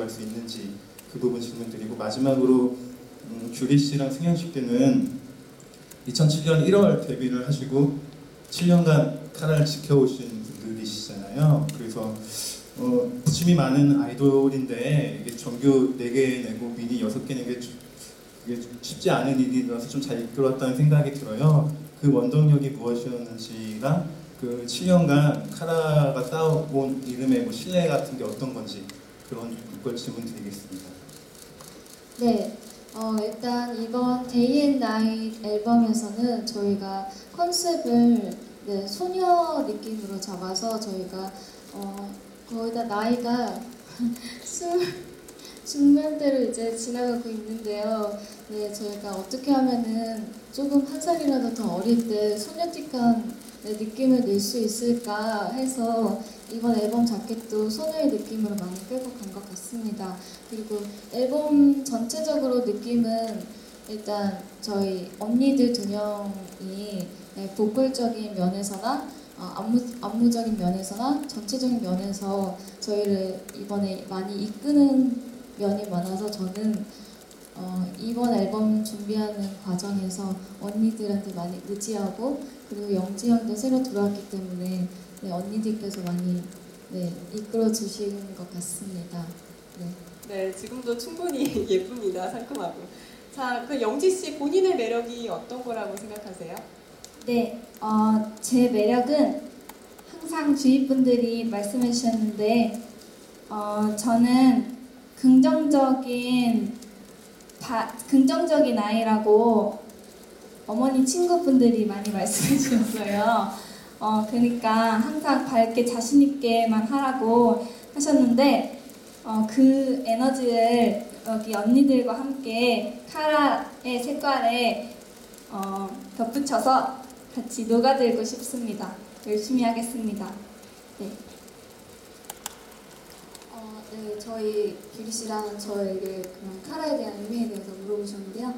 할수 있는지 그 부분 질문드리고 마지막으로 음, 규리 씨랑 승현 씨께는 2007년 1월 데뷔를 하시고 7년간 카라를 지켜오신 분들이시잖아요. 그래서 어, 부침이 많은 아이돌인데 이게 정규 4개 내고 미니 6개 내게 쉽지 않은 일이라서 좀 잘 이끌었다는 생각이 들어요. 그 원동력이 무엇이었는지랑 그 7년간 카라가 쌓아온 이름의 뭐 신뢰 같은 게 어떤 건지 그런 걸 질문 드리겠습니다. 네, 어, 일단 이번 Day and Night 앨범에서는 저희가 컨셉을 네, 소녀 느낌으로 잡아서 저희가 어, 거의 다 나이가 술 중년대로 이제 지나가고 있는데요. 네, 저희가 어떻게 하면은 조금 한 살이라도 더 어릴 때 소녀틱한 네, 느낌을 낼 수 있을까 해서 이번 앨범 자켓도 소녀의 느낌으로 많이 끌고 간 것 같습니다. 그리고 앨범 전체적으로 느낌은 일단 저희 언니들 두 명이 네, 보컬적인 면에서나 어, 안무, 안무적인 면에서나 전체적인 면에서 저희를 이번에 많이 이끄는 면이 많아서 저는 어, 이번 앨범 준비하는 과정에서 언니들한테 많이 의지하고 그리고 영지 형도 새로 들어왔기 때문에 네, 언니들께서 많이 네, 이끌어 주시는 것 같습니다. 네. 네, 지금도 충분히 예쁩니다. 상큼하고. 자, 그 영지 씨 본인의 매력이 어떤 거라고 생각하세요? 네, 어, 제 매력은 항상 주위 분들이 말씀해 주셨는데, 어, 저는 긍정적인, 바, 긍정적인 아이라고 어머니 친구분들이 많이 말씀해 주셨어요. 어, 그러니까 항상 밝게 자신있게만 하라고 하셨는데, 어, 그 에너지를 여기 언니들과 함께 카라의 색깔에 어, 덧붙여서 같이 녹아들고 싶습니다. 열심히 하겠습니다. 네. 저희 규리 씨랑 저에게 그런 카라에 대한 의미에 대해서 물어보셨는데요.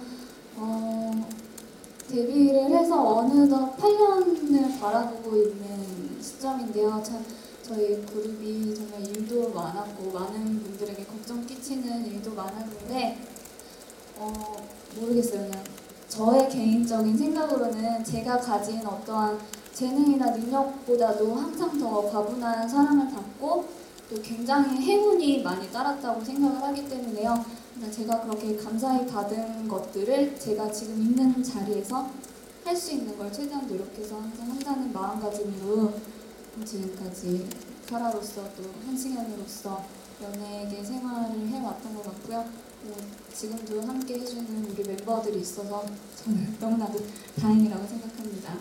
어, 데뷔를 해서 어느덧 8년을 바라보고 있는 시점인데요. 참 저희 그룹이 정말 일도 많았고 많은 분들에게 걱정 끼치는 일도 많았는데 어, 모르겠어요. 그냥 저의 개인적인 생각으로는 제가 가진 어떠한 재능이나 능력보다도 항상 더 과분한 사랑을 받고 또 굉장히 행운이 많이 따랐다고 생각을 하기 때문에요. 제가 그렇게 감사히 받은 것들을 제가 지금 있는 자리에서 할 수 있는 걸 최대한 노력해서 항상 한다는 마음가짐으로 지금까지 카라로서 또 한승연으로서 연예계 생활을 해왔던 것 같고요. 뭐 지금도 함께 해주는 우리 멤버들이 있어서 저는 너무나도 다행이라고 생각합니다.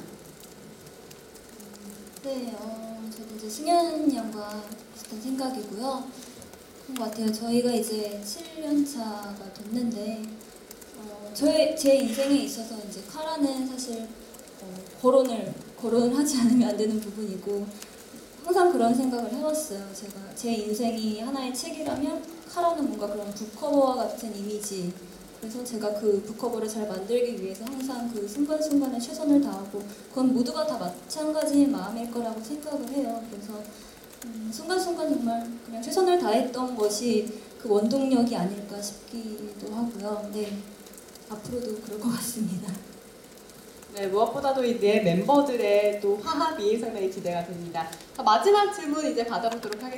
네, 어, 저도 이제 승현 양과 비슷한 생각이고요. 그런 것 같아요. 저희가 이제 7년 차가 됐는데, 어, 저의, 제 인생에 있어서 이제 카라는 사실 어, 거론을, 거론하지 않으면 안 되는 부분이고, 항상 그런 생각을 해왔어요. 제가 제 인생이 하나의 책이라면 카라는 뭔가 그런 북커버와 같은 이미지. 그래서 제가 그 북커버를 잘 만들기 위해서 항상 그 순간순간에 최선을 다하고 그건 모두가 다 마찬가지인 마음일 거라고 생각을 해요. 그래서 음, 순간순간 정말 그냥 최선을 다했던 것이 그 원동력이 아닐까 싶기도 하고요. 네, 앞으로도 그럴 것 같습니다. 네, 무엇보다도 이 네 멤버들의 또 화합이 상당히 기대가 됩니다. 자, 마지막 질문 이제 받아보도록 하겠습니다.